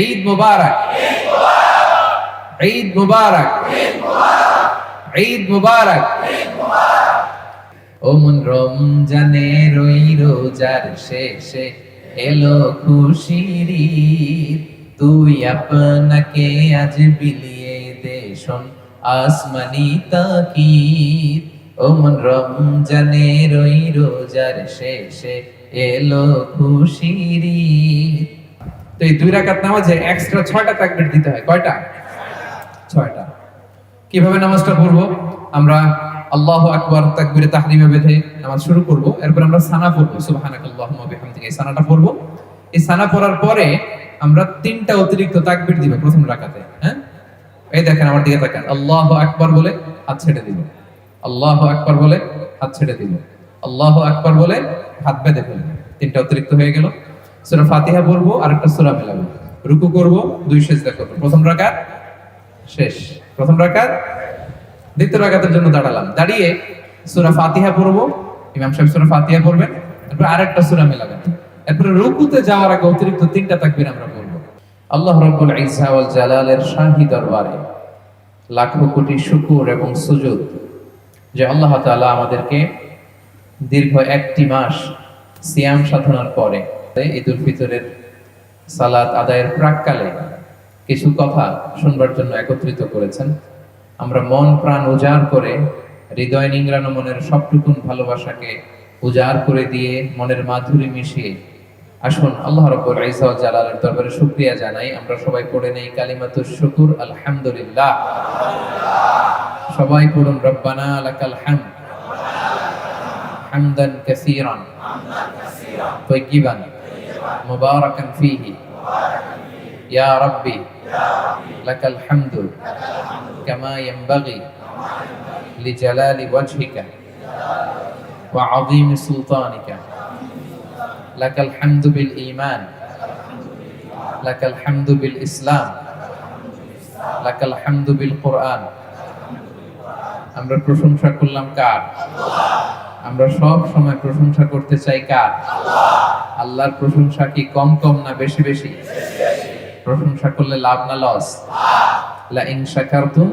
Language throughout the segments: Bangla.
ঈদ মুবারক ঈদ মুবারক ঈদ মুবারক ও মন রমজানে রই রোজার শেষে এলো খুশির। তুই আপনাকে আজ বিলিয়ে দে শোন আসমানি তাকিদ ও মন রমজানে রই রোজার শেষে এলো খুশির। তো এই দুই রাকাত নামাজে এক্সট্রা ছয়টা তাকবীর দিতে হয়। কয়টা? ছয়টা। কীভাবে নামাজটা পড়ব? আমরা আল্লাহু আকবার তাকবীরে তাহরিমে বেঁধে নামাজ শুরু করব। এরপর আমরা সানা পড়ব। সুবহানাকাল্লাহুম্মা বিহামদিকা। এই সানাটা পড়ব। এই সানা পড়ার পরে আমরা তিনটা অতিরিক্ত তাকবীর দিব প্রথম রাকাতে। হ্যাঁ? এই দেখেন আমার দিকে তাকান। আল্লাহু আকবার বলে হাত ছেড়ে দিব আল্লাহু আকবার বলে হাত ছেড়ে দিব আল্লাহু আকবার বলে হাত বেঁধে ফেলব তিনটা অতিরিক্ত হয়ে গেল। সূরা ফাতিহা পড়ব আর একটা সূরা মেলাবো। রুকু করব, দুই সেজদা করব। প্রথম রাকাত, শেষ। প্রথম রাকাত, দ্বিতীয় রাকাতের জন্য দাঁড়ালাম। দাঁড়িয়ে সূরা ফাতিহা পড়ব, ইমাম সাহেব সূরা ফাতিহা পড়বেন, তারপর আরেকটা সূরা মেলাবেন। এরপর রুকুতে যাওয়ার আগে অতিরিক্ত তিনটা তাকবীর আমরা পড়ব। আল্লাহ রাব্বুল ইজ্জা ওয়াল জালালের শাহী দরবারে লাখো কোটি শুকুর এবং সুজুদ, যে আল্লাহ তাআলা আমাদেরকে দীর্ঘ একটি মাস সিয়াম সাধনার পরে ঈদুল ফিতরের সালাত আদায়ের প্রাককালে কিছু কথা শুনবার জন্য একত্রিত করেছেন। আমরা মন প্রাণ উজাড় করে হৃদয় নিংড়ানো মনের সবটুকুন ভালোবাসাকে উজাড় করে দিয়ে মনের মাধুরী মিশিয়ে আসুন আল্লাহ রাব্বুল ওয়াল জালালের দরবারে শুকরিয়া জানাই। আমরা সবাই পড়ে নেই কালিমাতুশ শুকুর আলহামদুলিল্লাহ। সবাই পড়ুন রব্বানা লাকাল হামদ। হামদান কাসীরান। মুবারাকান ফিহি ইয়া রাব্বি লাকাল হামদু কামা ইয়ানবাগি লিজালালি ওয়াজহিকা ওয়া আযীমি সুলতানিকা লাকাল হামদু বিল ঈমান লাকাল হামদু বিল ইসলাম কোরআন আমরা প্রশংসা করলাম কার? আমরা সব সময় প্রশংসা করতে চাই কার? আল্লাহ আল্লাহর প্রশংসা কি কম কম না বেশি বেশি? প্রশংসা করলে লাভ না লস লা ইন শাকারতুম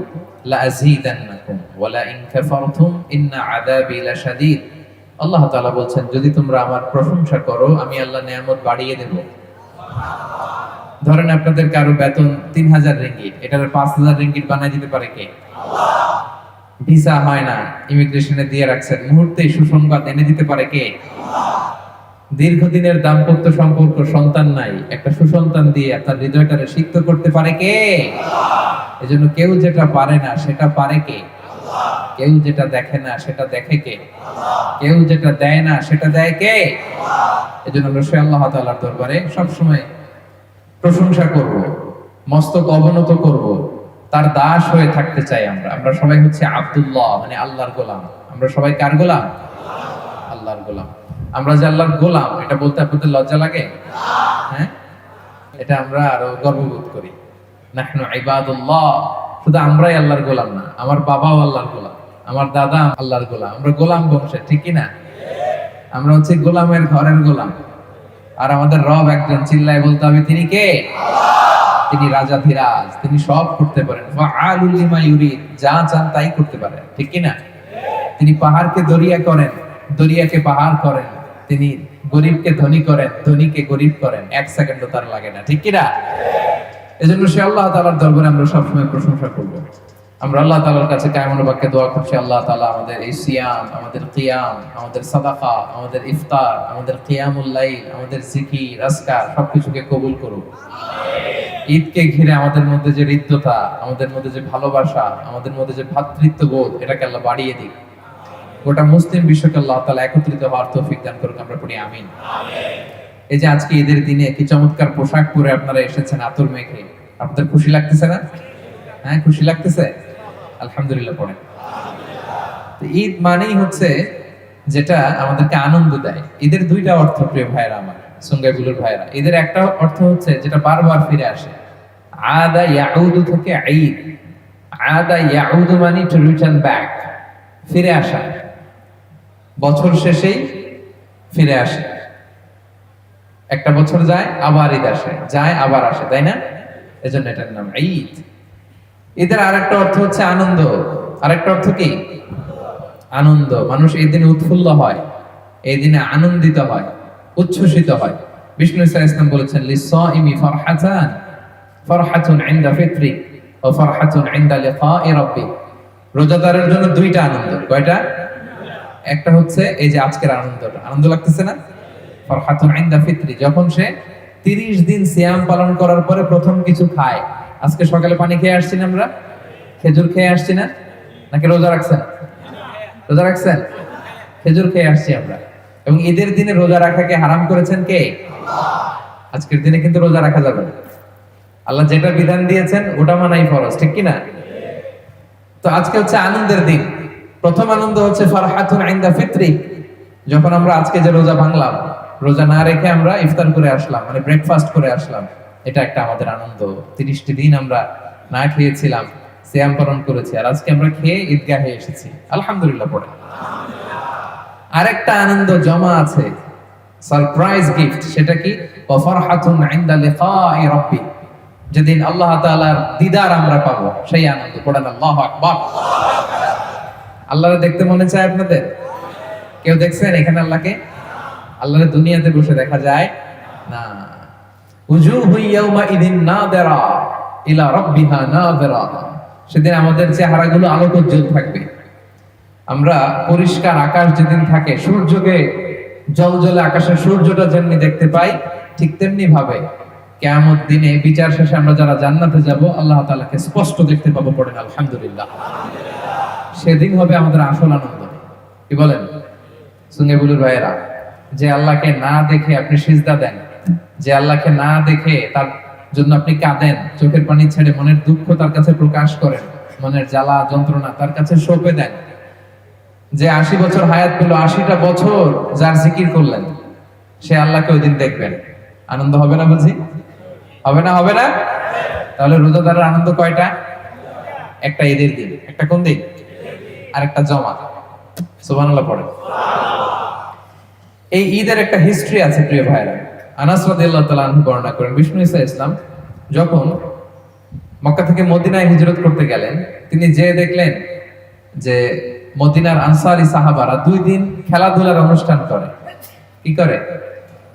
লা আযীদান্নাকুম ওয়া লা ইন কাফারতুম ইন্না আযাবি লাশাদীদ। আল্লাহ তাআলা বলছেন, যদি তোমরা আমার প্রশংসা করো, আমি আল্লাহ নিয়ামত বাড়িয়ে দেব। ধরেন আপনাদের কারও বেতন তিন হাজার রিঙ্গিট এটার পাঁচ হাজার রিঙ্গিট বানাই দিতে পারে কে? ভিসা হয় না, ইমিগ্রেশনে দিয়ে রাখছেন, মুহূর্তেই সুসংবাদ এনে দিতে পারে কে? দীর্ঘদিনের দাম্পত্য সম্পর্ক, সন্তান নাই, একটা সুসন্তান দিয়ে আপনার হৃদয়টারে সিক্ত করতে পারে কে? এজন্য কেউ যেটা পারে না, সেটা পারে কে? কেউ যেটা দেখে না, সেটা দেখে কে? কেউ যেটা দেয় না, সেটা দেয় কে? এজন্য আমরা সে আল্লাহ তাআলার দরবারে সবসময় প্রশংসা করব, মস্তক অবনত করব। তার দাস হয়ে থাকতে চাই আমরা। আমরা সবাই হচ্ছে আব্দুল্লাহ মানে আল্লাহর গোলাম। আমরা সবাই কার গোলাম? আল্লাহর গোলাম। আমরা যে আল্লাহর গোলাম, এটা বলতে আপনাদের লজ্জা লাগে? হ্যাঁ? এটা আমরা আরও গর্ববোধ করি। শুধু আমরাই আল্লাহর গোলাম না, আমার বাবাও আল্লাহর গোলাম, আমার দাদা আল্লাহর গোলাম। আমরা গোলাম বংশের, ঠিক না? আমরা হচ্ছে গোলামের ঘরের গোলাম। আর আমাদের রব একজন, চিল্লায় বলতে হবে, তিনি কে? তিনি রাজা ধীরাজ, তিনি সব করতে পারেন। যা চান তাই করতে পারেন, ঠিক কি না? তিনি পাহাড়কে দরিয়া করেন, দরিয়াকে পাহাড় করেন। তিনি গরিবকে ধনী করেন ধনীকে গরিব করেন। এক সেকেন্ডও তার লাগে না ঠিক কি না এজন্য সে আল্লাহ তাআলার দরবারে আমরা সবসময় প্রশংসা করব। আমরা আল্লাহ তাআলার কাছে কায়মন বাক্যে দোয়া করছি আল্লাহ তাআলা আমাদের এই সিয়াম আমাদের কিয়াম আমাদের সাদাকা আমাদের ইফতার আমাদের কিয়ামুল লাইল আমাদের জিকির আজকার সবকিছুকে কবুল করুক। ঈদকে ঘিরে আমাদের মধ্যে যে হৃদ্যতা আমাদের মধ্যে যে ভালোবাসা আমাদের মধ্যে যে ভ্রাতৃত্ব বোধ এটাকে আল্লাহ বাড়িয়ে দিক। গোটা মুসলিম বিশ্বকে আল্লাহ তাআলা একত্রিত হওয়ার তৌফিক দান করুক আমরা পড়ি আমিন। এই যে আজকে ঈদের দিনে কি চমৎকার পোশাক পরে আপনারা এসেছেন আতর মেঘে আপনাদের খুশি লাগতেছে না? হ্যাঁ খুশি লাগতেছে? আলহামদুলিল্লাহ পড়েন। তো ঈদ মানেই হচ্ছে যেটা আমাদেরকে আনন্দ দেয়। ঈদের দুইটা অর্থ প্রিয় ভাইরা আমার সঙ্গাইগুলোর ভাইরা ঈদের একটা অর্থ হচ্ছে যেটা বারবার ফিরে আসে। আদা ইয়াউদু থেকে ঈদ। আদা ইয়াউদু মানে টু রিটার্ন ব্যাক ফিরে আসা। বছর শেষেই ফিরে আসে। একটা বছর যায়, আবার ঈদ আসে। যায়, আবার আসে, তাই না? এজন্য এটার নাম ঈদ। ঈদের আরেকটা অর্থ হচ্ছে আনন্দ। আরেকটা অর্থ কি? আনন্দ। মানুষ এই দিনে উৎফুল্ল হয়। এই দিনে আনন্দিত হয়। উচ্ছ্বসিত হয়। বিষ্ণু ইসা ইসলাম বলেছেন লিসাইমি ফারহাতান। ফারহাতুন ইনদা ফিত্রি ও ফারহাতুন ইনদা লিকাই রাব্বি। রোজাদারের জন্য দুইটা আনন্দ। কয়টা? একটা হচ্ছে এই যে আজকের আনন্দটা। আনন্দ লাগতেছে না? ফরহাতুন ইনদা ফিত্রি। যখন সে 30 দিন সিয়াম পালন করার পরে প্রথম কিছু খায়, আজকে সকালে পানি খেয়ে আসছি আমরা? খেজুর খেয়ে আসছি না? নাকি রোজা রাখছেন? রোজা রাখছেন? খেজুর খেয়ে আসছি আমরা। এবং ঈদের দিনে রোজা রাখাকে হারাম করেছেন কে? আজকের দিনে কিন্তু রোজা রাখা যাবে না। আল্লাহ যেটা বিধান দিয়েছেন, ওটা মানাই ফরজ, ঠিক কি না তো আজকে হচ্ছে আনন্দের দিন। প্রথম আনন্দ হচ্ছে ফারহাতুন ইনদা ফিত্রি, যখন আমরা আজকে যে রোজা ভাঙলাম, রোজা না রেখে আমরা ইফতার করে আসলাম মানে ব্রেকফাস্ট করে আসলাম, এটা একটা আমাদের আনন্দ। তিরিশটি দিন আমরা না খেয়েছিলাম সিয়াম পালন করেছি, আর আজকে আমরা খেয়ে ঈদগাহে এসেছি। আলহামদুলিল্লাহ পড়ে। আরেকটা আনন্দ জমা আছে সারপ্রাইজ গিফট সেটা কি? ওয়াফরহাতুন ইনদা লিকাই রাব্বি, যেদিন আল্লাহ তাআলার দিদার আমরা পাবো, সেই আনন্দ, পড়েন আল্লাহু আকবার। আল্লাহরে দেখতে মনে চায় আপনাদের? কেউ দেখছেন এখানে আল্লাহকে? আল্লাহরে দুনিয়াতে বসে দেখা যায় না। সেদিন আমাদের চেহারাগুলো আলোকোজ্জ্বল থাকবে। আমরা পরিষ্কার আকাশ যেদিন থাকে, সূর্যকে জল জলে আকাশের সূর্যটা যেমনি দেখতে পাই, ঠিক তেমনি ভাবে কেয়ামত দিনে, বিচার শেষে আমরা যারা জান্নাতে যাব, আল্লাহ তাআলাকে স্পষ্ট দেখতে পাবো পড়েন, আলহামদুলিল্লাহ। সেদিন হবে আমাদের আসল আনন্দ। কি বলেন? সুঙ্গে বুলুর ভাইয়েরা, যে আল্লাহকে না দেখে আপনি সিজদা দেন, যে আল্লাহকে না দেখে তার জন্য আপনি কাঁদেন, চোখের পানি ছেড়ে মনের দুঃখ তার কাছে প্রকাশ করেন, মনের জ্বালা, যন্ত্রণা তার কাছে সঁপে দেন। যে আশি বছর হায়াত পেল, আশিটা বছর যার জিকির করলেন, সে আল্লাহকে ওই দিন দেখবেন। আনন্দ হবে না বুঝি? হবে না হবে না? তাহলে রোজাদারের আনন্দ কয়টা? একটা ঈদের দিন। একটা কোন দিন? আর একটা জমা। সুবহানাল্লাহ পড়ে এই ঈদের একটা হিস্ট্রি আছে প্রিয় ভাইরা আনাস রাদিয়াল্লাহু তাআলা বর্ণনা করেন, বিষ্ণু ইসলাম যখন মক্কা থেকে মদিনায় হিজরত করতে গেলেন, তিনি যে দেখলেন যে মদিনার আনসারি সাহাবারা দুই দিন খেলাধুলার অনুষ্ঠান করে। কি করে?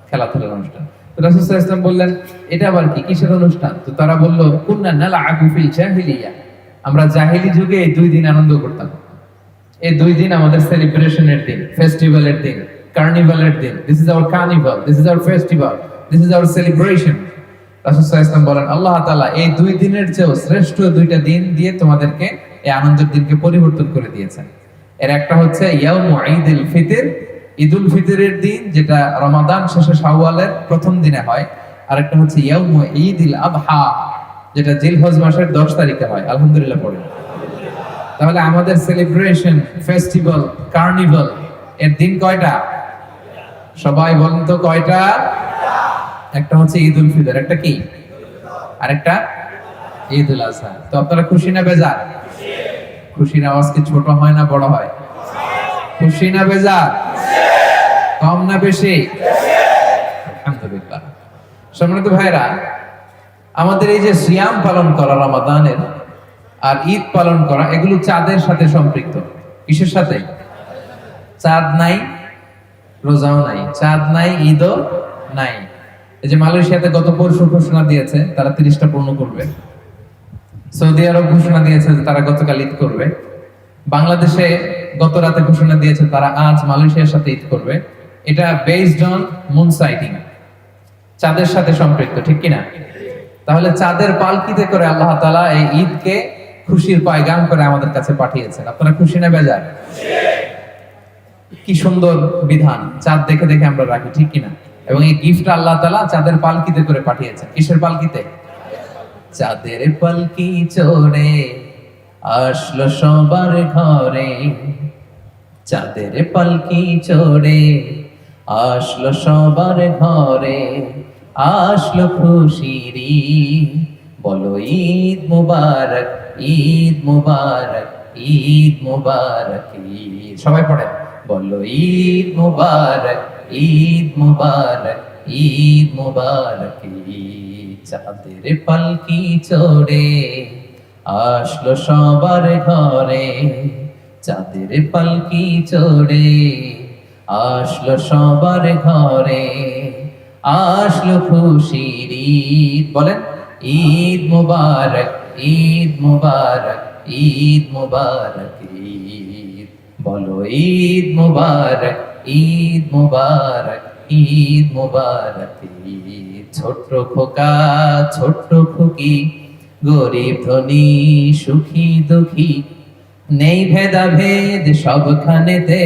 খেলাধুলার অনুষ্ঠান। সাল্লাল্লাহু বললেন, এটা আবার কি? কিসের অনুষ্ঠান? তো তারা বলল, কুন্না নালআবু ফিল জাহিলিয়া। আমরা জাহিলি যুগে দুই দিন আনন্দ করতাম। এই দুই দিন আমাদের সেলিব্রেশনের দিন ফেস্টিভ্যালের দিন কার্নিভালের দিন। This is our carnival this is our festival this is our celebration বলেন, আল্লাহ তাআলা এই দুই দিনের শ্রেষ্ঠ দুইটা দিন দিয়ে তোমাদেরকে এই আনন্দের দিনকে পরিবর্তন করে দিয়েছেন। এর একটা হচ্ছে ইয়াউমু ঈদুল ফিতর। ঈদুল ফিতরের দিন যেটা রমাদান শেষে শাওয়ালের প্রথম দিনে হয়। আর একটা হচ্ছে ইয়াউমু ঈদুল আদহা যেটা জিলহজ মাসের 10 তারিখে হয়। আলহামদুলিল্লাহ পড়ে তাহলে আমাদের সেলিব্রেশন ফেস্টিভ্যাল কার্নিভাল এর দিন কয়টা? সবাই বলেন তো কয়টা? একটা হচ্ছে ঈদ উল ফিতর, একটা কি? আরেকটা? ঈদ উল আজহা তো আপনারা খুশি না বেজার? খুশির আওয়াজ কি ছোট হয় না বড় হয়? খুশি না বেজার? কম না বেশি? আলহামদুলিল্লাহ। সম্মানিত ভাইরা আমাদের এই যে সিয়াম পালন করা রমাদানের আর ঈদ পালন করা, এগুলো চাঁদের সাথে সম্পৃক্ত। কিসের সাথে? চাঁদ নাই, রোজাও নাই। চাঁদ নাই, ঈদও নাই। এই যে মালয়েশিয়াতে গত পরশু ঘোষণা দিয়েছে, তারা তিরিশটা পূর্ণ করবে। সৌদি আরব ঘোষণা দিয়েছে যে তারা গতকাল ঈদ করবে। বাংলাদেশে গত রাতে ঘোষণা দিয়েছে তারা আজ মালয়েশিয়ার সাথে ঈদ করবে। এটা বেসড অন মুন সাইটিং চাঁদের সাথে সম্পৃক্ত, ঠিক কিনা? তাহলে চাঁদের পালকিতে করে আল্লাহ তালা এই ঈদকে খুশির পায়গাম করে আমাদের কাছে পাঠিয়েছেন। আপনারা খুশি না বেজার? কি সুন্দর বিধান। চাঁদ দেখে দেখে আমরা রাখি, ঠিক কিনা? এবং এই গিফট আল্লাহ তাআলা চাঁদের পালকিতে করে পাঠিয়েছেন। কিসের পালকিতে? চাঁদের পালকি চড়ে আসলো সবার ঘরে। চাঁদের পালকি চড়ে আসলো সবার ঘরে। আসলো খুশিরি বলো ঈদ মুবারক ঈদ মুবারক ঈদ মুবারক ঈদ সবাই পড়ে বলো ঈদ মুবারক ঈদ মুবারক ঈদ মুবারক ঈদ চাঁদের পালকি চড়ে? আসলো সবার ঘরে চাঁদের পালকি চড়ে? আসলো সবার ঘরে আসলো খুশির ঈদ বলেন। ঈদ মুবারক ঈদ মুবারক ঈদ মুবারক, ঈদ। বলো ঈদ মুবারক ঈদ মুবারক ঈদ মুবারক, ঈদ। ছোট্ট খোকা, ছোট্ট খুকি, গরিব ধনী, সুখী দুঃখী, নেই ভেদাভেদ সবখানেতে,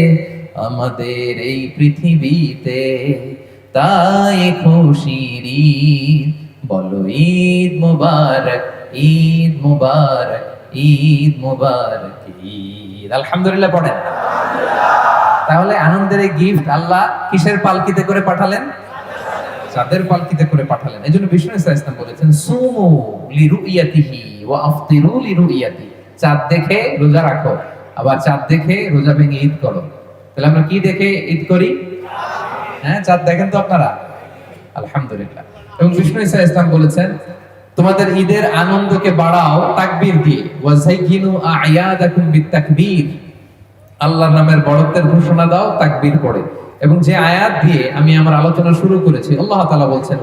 আমাদের এই পৃথিবীতে, তাই খুশির ঈদ। বলো, ঈদ মুবারক ঈদ মুবারক ঈদ মুবারক, ঈদ। আলহামদুলিল্লাহ পড়েন। তাহলে আনন্দের গিফট আল্লাহ কিসের পালকিতে করে পাঠালেন? চাঁদের পালকিতে করে পাঠালেন। এই জন্য বিষ্ণু ইসা ইসলাম বলেছেন, সুমু লিরুইয়াতিহি ওয়া আফতিরু লিরুইয়াতি। চাঁদ দেখে রোজা রাখো, আবার চাঁদ দেখে রোজা ভেঙে ঈদ করো। তাহলে আমরা কি দেখে ঈদ করি? হ্যাঁ চাঁদ দেখেন তো আপনারা? আলহামদুলিল্লাহ। এবং বিষ্ণু ইসা ইসলাম বলেছেন, তোমাদের ঈদের আনন্দকে বাড়াও তাকবীর দিয়ে। আল্লাহর নামের বড়ত্বের ঘোষণা দাও, তাকবীর পড়ে। এবং যে আয়াত দিয়ে আমি আমার আলোচনা শুরু করেছি, আল্লাহ বলছেন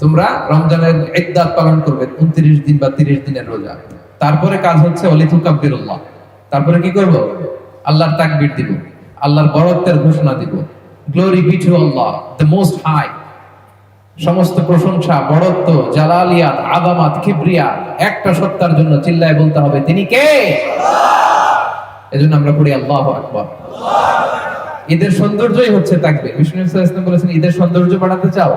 তোমরা রমজানের পালন করবে 29 দিন বা 30 দিনের রোজা। তারপরে কাজ হচ্ছে ওয়ালি তুকাব্বিরুল্লাহ তারপরে কি করব? আল্লাহর তাকবীর দিব, আল্লাহর বড়ত্বের ঘোষণা দিব। Glory be to Allah the most high সমস্ত প্রশংসা বড়ত্ব জালালিয়াত, আদামাত, কিবরিয়া, একটা সত্তার জন্য চিল্লায় বলতে হবে, তিনি কে? এজন্য আমরা পড়ি আল্লাহ আকবার। ঈদের সৌন্দর্যই হচ্ছে তাকবীর। বিষ্ণু ইসলাম বলেছেন, ঈদের সৌন্দর্য বাড়াতে চাও,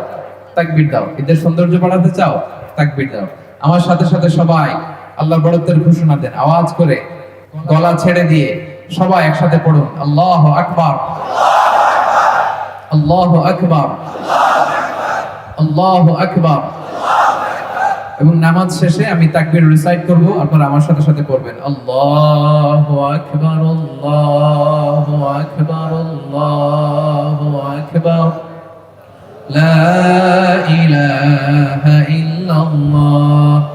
তাকবীর দাও। ঈদের সৌন্দর্য বাড়াতে চাও, তাকবীর দাও। আমার সাথে সাথে সবাই আল্লাহর বড়ত্বের ঘোষণা দেন। আওয়াজ করে গলা ছেড়ে দিয়ে সবাই একসাথে পড়ুন। আল্লাহ আকবার। আল্লাহ আকবার। আল্লাহু আকবার। এবং নামাজ শেষে আমি তাকবীর রিসাইট করব। আপনারা আমার সাথে সাথে পড়বেন। আল্লাহু আকবার আল্লাহু আকবার আল্লাহু আকবার। লা ইলাহা ইল্লাল্লাহ।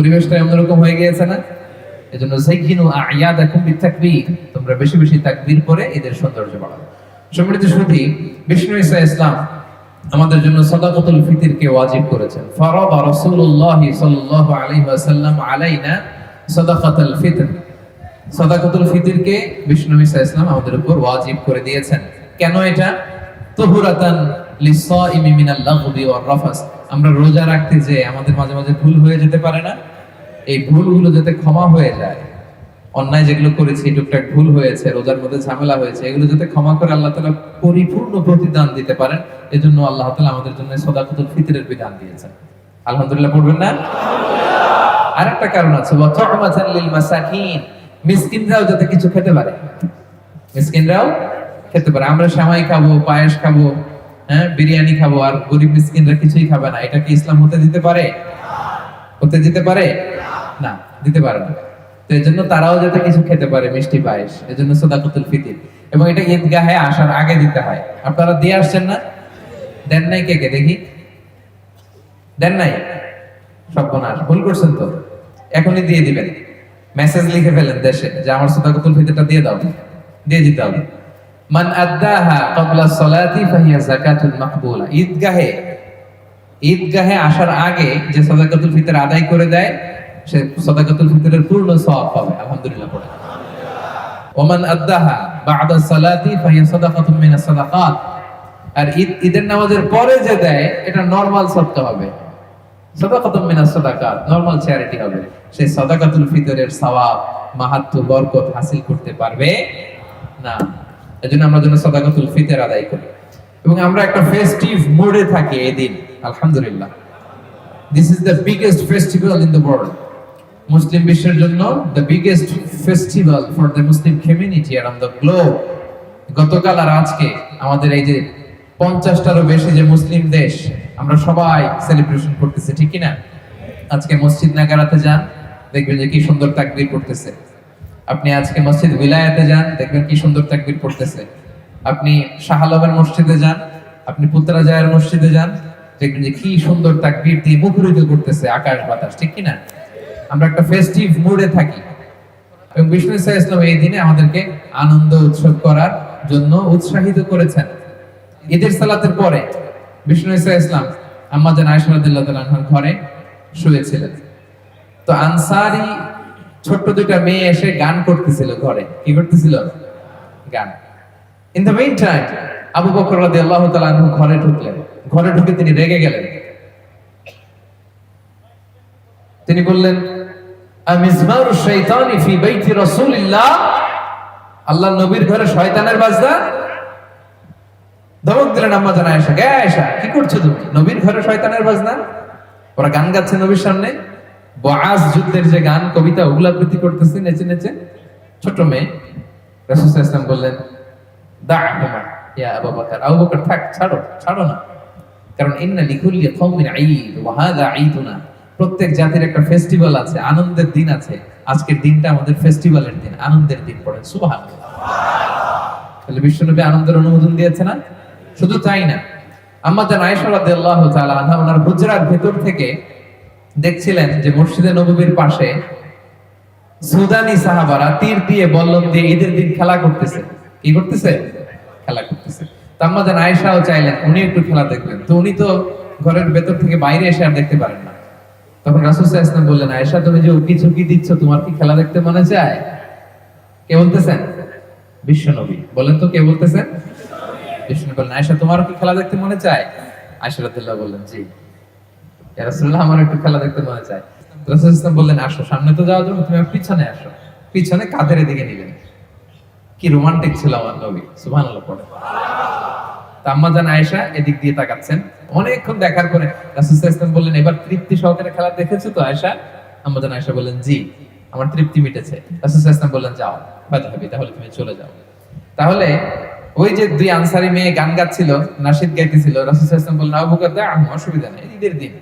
পরিবেশটা অন্যরকম হয়ে গিয়েছে না? এজন্য যাইয়িনু আ'য়াদাকুম বিতাকবীর। তোমরা বেশি বেশি তাকবীর করে এদের সৌন্দর্য বাড়াও। সম্মানিত সুধী বিষ্ণু ঈসা ইসলাম আমাদের জন্য সাদাকাতুল ফিতরকে ওয়াজিব করেছেন। ফারাদা রাসূলুল্লাহ সাল্লাল্লাহু আলাইহি ওয়াসাল্লাম আলাইনা সাদাকাতুল ফিতর। সাদাকাতুল ফিতরকে বিষ্ণু ঈসা ইসলাম আমাদের উপর ওয়াজিব করে দিয়েছেন। কেন এটা? তুহুরাতান লিসাইমি মিনাল লাগবি রাফাস। আমরা রোজা রাখতে যে আমাদের মাঝে মাঝে ভুল হয়ে যেতে পারে না, এই ভুলগুলো যাতে ক্ষমা হয়ে যায়। অন্যায় যেগুলো করেছি টুকটাক ভুল হয়েছে, রোজার মধ্যে ঝামেলা হয়েছে, এগুলো যাতে ক্ষমা করে আল্লাহ তালা পরিপূর্ণ প্রতিদান দিতে পারেন, এজন্য আল্লাহ তালা আমাদের জন্য সদাকতুল ফিতরের বিধান দিয়েছেন। আলহামদুলিল্লাহ, পড়বেন না? আরেকটা কারণ আছে মাসাকিন। মিসকিনরাও যাতে কিছু খেতে পারে। মিসকিনরাও খেতে পারে। আমরা সেমাই খাব, পায়েস খাব হ্যাঁ বিরিয়ানি খাব আর গরিব মিসকিনরা কিছুই খাবে না। এটা কি ইসলাম হতে দিতে পারে? হতে দিতে পারে? না, দিতে পারে না। তো এই জন্য তারাও যাতে কিছু খেতে পারে, মিষ্টি পায়েস। এই জন্য সদাকতুল ফিতির। এবং এটা ঈদগাহে আসার আগে দিতে হয়। আপনারা দিয়ে আসছেন না? দেন নাই কে কে? দেখি। দেন নাই? সর্বনাশ। ভুল করছেন তো। এখনই দিয়ে দিবেন। মেসেজ লিখে ফেলেন দেশে যে আমার সদাকতুল ফিতরটা দিয়ে দাও। দিয়ে দিতে হবে। মান আদ্দাহা ক্বাবলা সলাতি ফাহিয়া যাকাতুল মাকবুলা। ঈদগাহে ঈদগাহে আসার আগে যে সদাকাতুল ফিতর আদায় করে দেয়, সে সদাকাতুল ফিতরের পূর্ণ সওয়াব পাবে, আলহামদুলিল্লাহ পড়ে। ওমান আদ্দাহা বা'দা সালাতি ফাহিয়া সাদাকাতুম মিনাস সাদাকাত। আর ঈদ, ঈদের নামাজের পরে যে দেয়, এটা নরমাল সদকা হবে। সাদাকাতুম মিনাস সাদাকাত, নরমাল চ্যারিটি হবে। সেই সাদাকাতুল ফিতরের সওয়াব, মাহাত্ম, বরকত হাসিল করতে পারবে না। এজন্য আমরা যেন ফিতর আদায় করি। এবং আমরা একটা ফেস্টিভ মোডে থাকি এই দিন, আলহামদুলিল্লাহ। This is the biggest festival in the world Muslim বিশ্বের জন্য the biggest festival for the Muslim community the গতকাল আর আজকে আমাদের এই যে পঞ্চাশটারও বেশি যে মুসলিম দেশ, আমরা সবাই সেলিব্রেশন করতেছি, ঠিক কিনা? আজকে মসজিদ নাগারাতে যান, দেখবেন যে কি সুন্দর তাকবীর পড়তেছে আপনি আজকে মসজিদ বিলায়াতে যান, দেখবেন কি সুন্দর তাকবীর পড়তেছে। আপনি শাহ আলমের মসজিদে যান, আপনি পুত্রাজায়ের মসজিদে যান, দেখবেন যে কি সুন্দর তাকবীর দিয়ে মুখরিত করতেছে আকাশ বাতাস, ঠিক কিনা? আমরা একটা ফেস্টিভ মুডে থাকি। এবং বিষ্ণু ইসা ইসলাম এই দিনে আমাদেরকে আনন্দ উৎসব করার জন্য উৎসাহিত করেছেন। ঈদের সালাতের পরে বিষ্ণু ইসা ইসলাম আম্মাজান আয়েশা রাদিয়াল্লাহু ঘরে শুয়েছিলেন। তো আনসারি ছোট্ট দুইটা মেয়ে এসে গান করতেছিল ঘরে। কি করতেছিল? গান। In the main time Abu Bakr রাদিয়াল্লাহু তাআলা আনহু ঘরে ঢুকলেন। ঘরে ঢুকে তিনি রেগে গেলেন। তিনি বললেন আমিজমারু শাইতানি ফি বাইতি রাসূলিল্লাহ? আল্লাহ নবীর ঘরে শয়তানের বাজনা? ধমক দিলেন আম্মা জানা আয়েশা, গে কি করছ তুমি? নবীর ঘরে শয়তানের বাজনা? ওরা গান গাচ্ছে নবীর সামনে। বআজ যুদ্ধের যে গান, কবিতা, ওগুলা আবৃত্তি করতেছে, নেচে নেচে। ছোট মেয়ে ওয়াসাল্লাম বললেন আনন্দের দিন আছে। আজকের দিনটা আমাদের দিন, আনন্দের দিন বিশ্বনবী আনন্দের অনুমোদন দিয়েছে না? শুধু তাই না আমাদের আয়েশা রাদিয়াল্লাহু তাআলা আনহা ভেতর থেকে দেখছিলেন যে মসজিদে নববীর পাশে সুদানি সাহাবারা তীর দিয়ে বল্লম দিয়ে ঈদের দিন খেলা করতেছে। কি করতেছে? খেলা করতেছে। তো আম্মাজান আয়েশাও চাইলেন, উনি একটু খেলা দেখবেন। তো উনি তো ঘরের ভেতর থেকে বাইরে এসে আর দেখতে পারেন না। তখন রাসূল ওয়াসাল্লাম বললেন, আয়েশা, তুমি যে উকি ঝুঁকি দিচ্ছ, তোমার কি খেলা দেখতে মনে চায়? কে বলতেছেন? বিশ্বনবী বলেন তো কে বলতেছেন? বিষ্ণু বললেন, আয়েশা তোমার কি খেলা দেখতে মনে চায়? আয়েশা রাদিয়াল্লাহু বললেন, জি। রাসূলুল্লাহ, আমার একটু খেলা দেখতে মনে চায়। ইসলাম বললেন, আসো, সামনে তো যাওয়ার জন্য তুমি পিছনে আসো। পিছনে দিকে নিলেন? কি রোমান্টিক ছিল আমার নবী পড়ে। আম্মা জান আয়েশা এদিক দিয়ে তাকাচ্ছেন। অনেকক্ষণ দেখার পরে ইসলাম বললেন, এবার তৃপ্তি সহকারে খেলা দেখেছ তো আয়েশা? আম্মা জান আয়েশা বললেন, জি, আমার তৃপ্তি মিটেছে। রাসূল ইসলাম বললেন, যাও বাদ হবে, তাহলে তুমি চলে যাও। তাহলে ওই যে দুই আনসারি মেয়ে গান গাচ্ছিল, নাসিদ গাইতেছিল রাসূল ইসলাম বললেন, আবু অসুবিধা নেই, ঈদের দিন।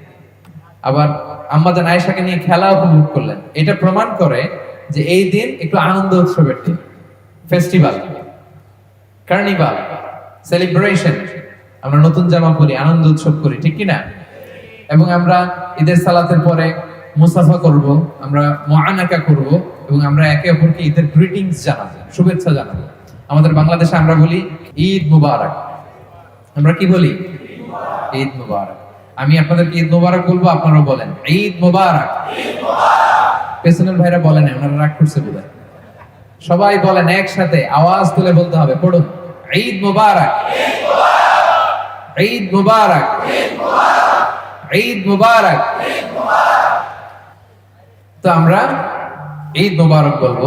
আবার আম্মাজান আয়েশাকে নিয়ে খেলা উপভোগ করলেন। এটা প্রমাণ করে যে এই দিন একটু আনন্দ উৎসবের দিন। ফেস্টিভ্যাল কার্নিভাল সেলিব্রেশন আমরা নতুন জামা পরি, আনন্দ উৎসব করি, ঠিক কি না এবং আমরা ঈদের সালাতের পরে মুসাফা করব, আমরা মুআনাকা করব, এবং আমরা একে অপরকে ঈদের গ্রিটিংস জানাব, শুভেচ্ছা জানাব। আমাদের বাংলাদেশে আমরা বলি ঈদ মুবারক। আমরা কি বলি? ঈদ মুবারক। আমি আপনাদেরকে ঈদ মুবারক বলব আপনারাও বলেন। ঈদ মুবারক। পেছনের ভাইরা বলেন না, ওনারা রাগ করছে বোধহয়। সবাই বলেন একসাথে আওয়াজ তুলে বলতে হবে পড়ুন। ঈদ মুবারক। ঈদ মুবারক। ঈদ মুবারক। তো আমরা ঈদ মোবারক বলব।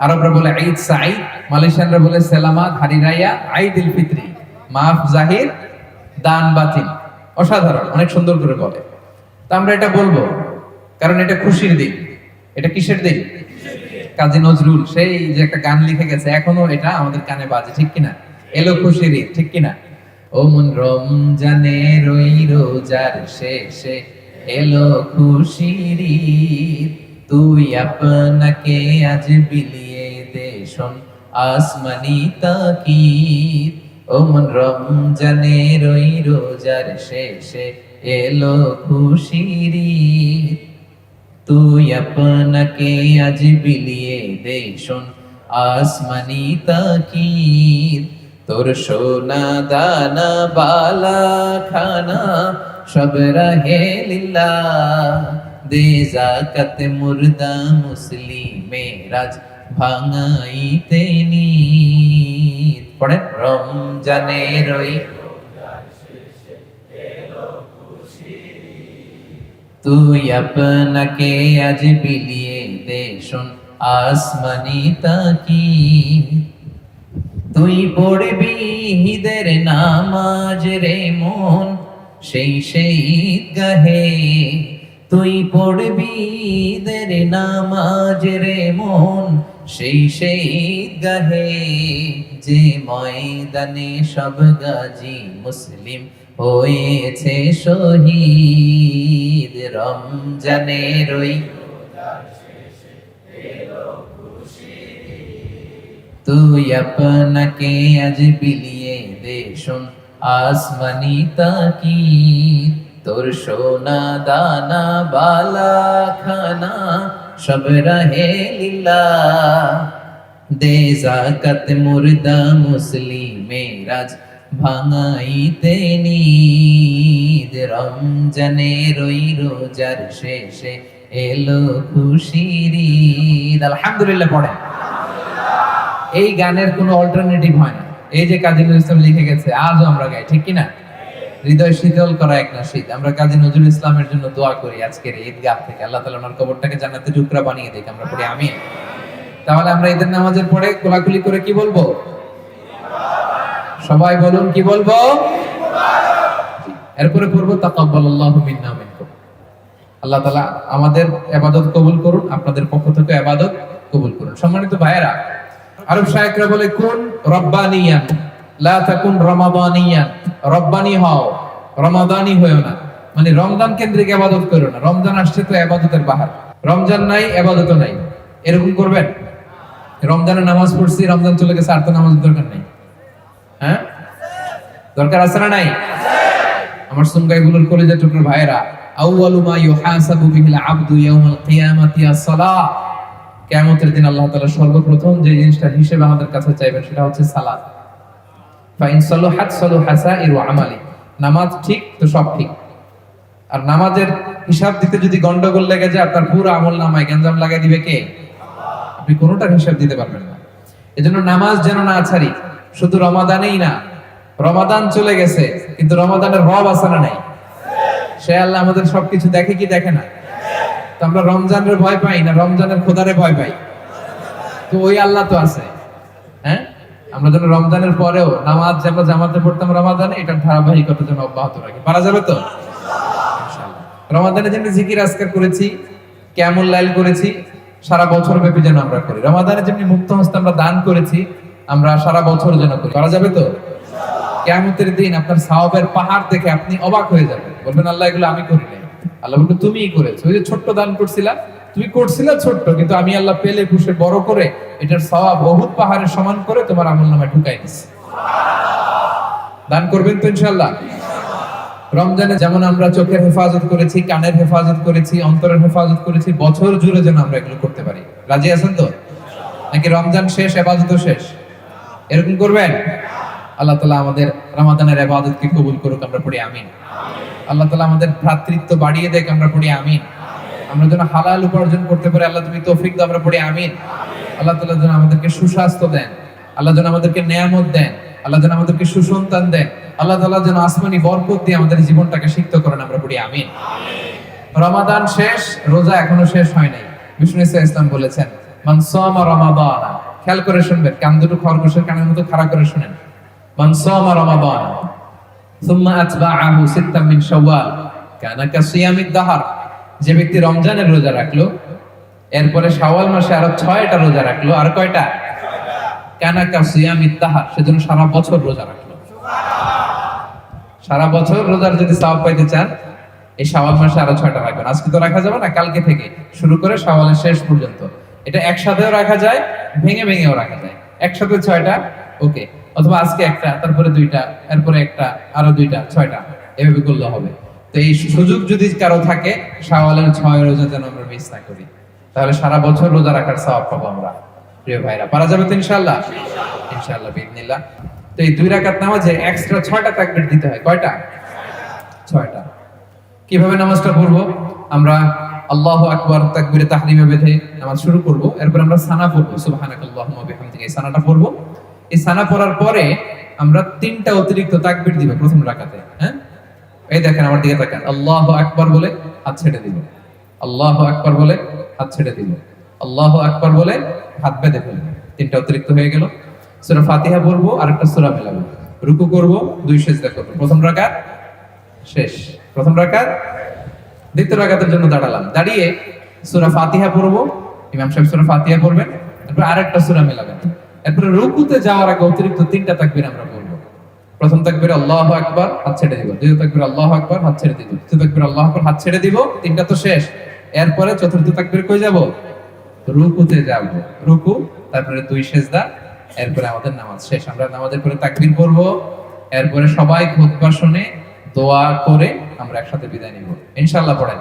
আরবরা বলে ঈদ সাঈদ মালয়েশিয়ানরা বলে সেলামাত হারিরাইয়া ঈদুল ফিত্রি মাফ জাহির দান বাতিল। অসাধারণ, অনেক সুন্দর করে বলে। তো আমরা এটা বলব, কারণ এটা খুশির দিন। এটা কিসের দিন? কাজী নজরুল, সেই যে একটা গান লিখে গেছে, এখনও এটা আমাদের কানে বাজে, ঠিক কিনা? এলো খুশির ঈদ, ঠিক কিনা? ও মন রমজানে রই রোজার শেষে এলো খুশির তুই আপনাকে আজ বিলিয়ে দে শোন, আসমানি তাকিদ। ও মন রমজানে রই রোজার শেষে এলো খুশির তুই আপনাকে আজ বিলিয়ে দে শোন, আসমানি তাকিদ। তোর সোনা দানা, বালা, খানা, সব রহে লিল্লা দে জাকাত মুর্দা মুসলিমে রাজ ভাঙাইতে নি। পড়েন? রমজানে রই তুই আপনাকে আজ বিলিয়ে দে শোন, আসমানি তাকি। তুই পড়বি ঈদের নামাজ রে মন, সেই সেই গাহে তুই পড়বি ঈদের নামাজ রে মন, সেই সেই গাহে যে ময়দানে সব গাজী মুসলিম হয়েছে শহীদ। রমজানের ওই তুই আপনাকে আজ বিলিয়ে দে শোন, আসমানি তাকি তোর সোনা দানা বালা খানা সব রহে লীলা। দে জাকাত মুর্দা মুসলিমেরাজ ভাঙাইতে নিদ। রমজানের ওই রোজার শেষে এলো খুশির ঈদ। আলহামদুলিল্লাহ পড়েন এই গানের কোনো অল্টারনেটিভ হয় না। এই যে কাজী নজরুল ইসলাম লিখে গেছে, আজও আমরা গাই, ঠিক কিনা? হৃদয় শীতল করা এক না শীত আমরা কাজী নজরুল ইসলামের জন্য দোয়া করি আজকের ঈদগাহ থেকে। আল্লাহ তালা ওনার কবরটাকে জান্নাতে টুকরা বানিয়ে দেখ আমরা পড়ি আমি তাহলে আমরা ঈদের নামাজের পরে কোলাকুলি করে কি বলব? সবাই বলুন কি বলব? এরপরে পড়ব, তাকাব্বালাল্লাহু আল্লাহ তাআলা আমাদের ইবাদত কবুল করুন, আপনাদের পক্ষ থেকে ইবাদত কবুল করুন। সম্মানিত ভাইয়েরা, আরব শায়েকরা বলে, কোন রব্বানিয়ান, লা তাকুন রমাদানিয়ান। রব্বানি হও, রমাদানি হয়েও না। মানে রমজান কেন্দ্রিক ইবাদত করো না। রমজান আসছে তো ইবাদতের বাহার। রমজান নাই ইবাদত নাই। এরকম করবেন? রমজানে নামাজ পড়ছি, রমজান চলে গেছে, আর তো নামাজের দরকার নেই। হ্যাঁ? দরকার আছে না নাই? আমার সুঙ্গাই গুলোর কলেজে টুকরো ভাইরা আউয়ালু মা ইউহাসাবু বিহিল আবদু ইয়াউমাল কিয়ামাতি আস-সালাহ কিয়ামতের দিন আল্লাহ তাআলা সর্বপ্রথম যে জিনিসটা হিসেবে আমাদের কাছে চাইবেন, সেটা হচ্ছে সালাত ফাইন সালুহাত সালুহা সাইরু আমালি। নামাজ ঠিক তো সব ঠিক। আর নামাজের হিসাব দিতে যদি গন্ডগোল লেগে যায়, আপনার পুরো আমল নামায় গঞ্জাম লাগাই দিবে কে? আপনি কোনোটার হিসাব দিতে পারবেন না। এজন্য নামাজ যেন না ছাড়ি, শুধু রমাদানেই না, রমাদান চলে গেছে, কিন্তু রমাদানের রব আসানা নাই। সে আল্লাহ আমাদের সবকিছু দেখে কি দেখে না? তো আমরা রমজানের ভয় পাই না রমজানের খোদারে ভয় পাই? তো ওই আল্লাহ তো আছে। হ্যাঁ? আমরা যেন রমজানের পরেও নামাজ যে আমরা জামাতে পড়তাম রমাদানে, এটার ধারাবাহিকতা যেন অব্যাহত রাখি। পারা যাবে তো? ইনশাআল্লাহ। রমাদানে যেমনি জিকির আজকার করেছি কেমন লাইল করেছি সারা বছর ব্যাপী যেন আমরা করি। রমাদানে যেমনি মুক্ত হস্তে আমরা দান করেছি, আমরা সারা বছর যেন করি। করা যাবে তো? কেমতের দিন আপনার সাহাবের পাহাড় দেখে আপনি অবাক হয়ে যাবেন। বলবেন, আল্লাহ, এগুলো আমি করি নাই। আল্লাহ বলবে, তুমিই করেছ। ওই যে ছোট্ট দান করছিলা, তুমি করছিলা ছোট্ট, কিন্তু আমি আল্লাহ পেলে পুষে বড় করে এটার সওয়াব বহুত পাহাড়ের সমান করে তোমার আমল নামায় ঢুকাই দিছি। দান করবেন তো ইনশাল্লাহ রমজানে যেমন আমরা চোখের হেফাজত করেছি, কানের হেফাজত করেছি, অন্তরের হেফাজত করেছি, বছর জুড়ে যেন আমরা এগুলো করতে পারি। রাজি আছেন তো? নাকি রমজান শেষ, এবাদত শেষ? এরকম করবেন? আল্লাহ তালা আমাদের রমাদানের এবাদতকে কবুল করুক, আমরা পড়ি আমিন। আল্লাহ তালা আমাদের ভ্রাতৃত্ব বাড়িয়ে দেখ আমরা পড়ি আমিন। আমরা যেন হালাল উপার্জন করতে পারি, আল্লাহ তুমি তৌফিক দাও, আমরা পড়ি আমিন। আল্লাহ তালা যেন আমাদেরকে সুস্বাস্থ্য দেন। আল্লাহ যেন আমাদেরকে নেয়ামত দেন। আল্লাহ যেন আমাদেরকে সুসন্তান দেন আল্লাহ তালা যেন আসমানি বরকত দিয়ে আমাদের জীবনটাকে সিক্ত করেন, আমরা পড়ি আমিন। রমাদান শেষ, রোজা এখনও শেষ হয় নাই। বিষ্ণু ইসা ইসলাম বলেছেন খেয়াল করে শুনবেন, কান দুটো খরগোশের কানের মতো করে শুনেন। যে ব্যক্তি রমজানের রোজা রাখল, এরপরে শাওয়াল মাসে আরও ছয়টা রোজা রাখল, আর কয়টা? সেজন্য সারা বছর রোজা রাখল। সারা বছর রোজার যদি সওয়াব পাইতে চান, এই মাসে আরও ছয়টা রাখবেন। আজকে তো রাখা যাবে না, কালকে থেকে শুরু করে শেষ পর্যন্ত। এটা একসাথেও রাখা যায়, ভেঙে ভেঙেও রাখা যায়। একসাথে ছয়টা, ওকে। অথবা আজকে একটা, তারপরে দুইটা, এরপরে একটা, আরও দুইটা, ছয়টা। এভাবে করলে হবে। তো এই সুযোগ যদি কারও থাকে শাওয়ালের ছয় রোজা যেন আমরা মিস না করি। তাহলে সারা বছর রোজা রাখার সওয়াব পাবো আমরা। প্রিয় ভাইরা, পারা যাবে তো ইনশাআল্লাহ? ইনশাআল্লাহ বিদিনিল্লাহ তো এই দুই রাকাত নামাজে এক্সট্রা ছয়টা তাকবীর দিতে হয়। কয়টা? ছয়টা। কীভাবে নামাজটা পড়ব? আমরা আল্লাহ আকবার তাকবীরে তাহরিমে বেঁধে নামাজ শুরু করব। এরপর আমরা সানা পড়ব। সুবহানাকাল্লাহুম্মা বিহামদিকা, এই সানাটা পড়ব। এই সানা পড়ার পরে আমরা তিনটা অতিরিক্ত তাকবীর দিব প্রথম রাকাতে হ্যাঁ? এই দেখেন আমার দিকে তাকান। আল্লাহু আকবার বলে হাত ছেড়ে দিব আল্লাহু আকবার বলে হাত ছেড়ে দিব আল্লাহ আকবার বলে হাত বেঁধে ফেলব। তিনটা অতিরিক্ত হয়ে গেল। সূরা ফাতিহা পড়ব আর একটা সূরা মেলাবো। রুকু করব, দুই সেজদা করব। প্রথম রাকাত শেষ। প্রথম রাকাত, দ্বিতীয় রাকাতের জন্য দাঁড়ালাম। দাঁড়িয়ে সূরা ফাতিহা পড়ব, ইমাম সাহেব সূরা ফাতিহা পড়বেন, তারপর আরেকটা সূরা মেলাবেন। এরপরে রুকুতে যাওয়ার আগে অতিরিক্ত তিনটা তাকবীর আমরা বলব প্রথম তাকবীর, আল্লাহু আকবার, হাত ছেড়ে দিব। দ্বিতীয় তাকবীর, আল্লাহু আকবার, হাত ছেড়ে দিব। তৃতীয় তাকবীর, আল্লাহু আকবার, হাত ছেড়ে দিব। তিনটা তো শেষ। এরপরে চতুর্থ তাকবীর কই যাব? রুকুতে যাব। রুকু, তারপরে দুই সেজদা, এরপরে আমাদের নামাজ শেষ। আমরা নামাজের পরে তাকবীর করব এরপরে সবাই খুতবা শুনে দোয়া করে আমরা একসাথে বিদায় নিব। ইনশাআল্লাহ পড়েন।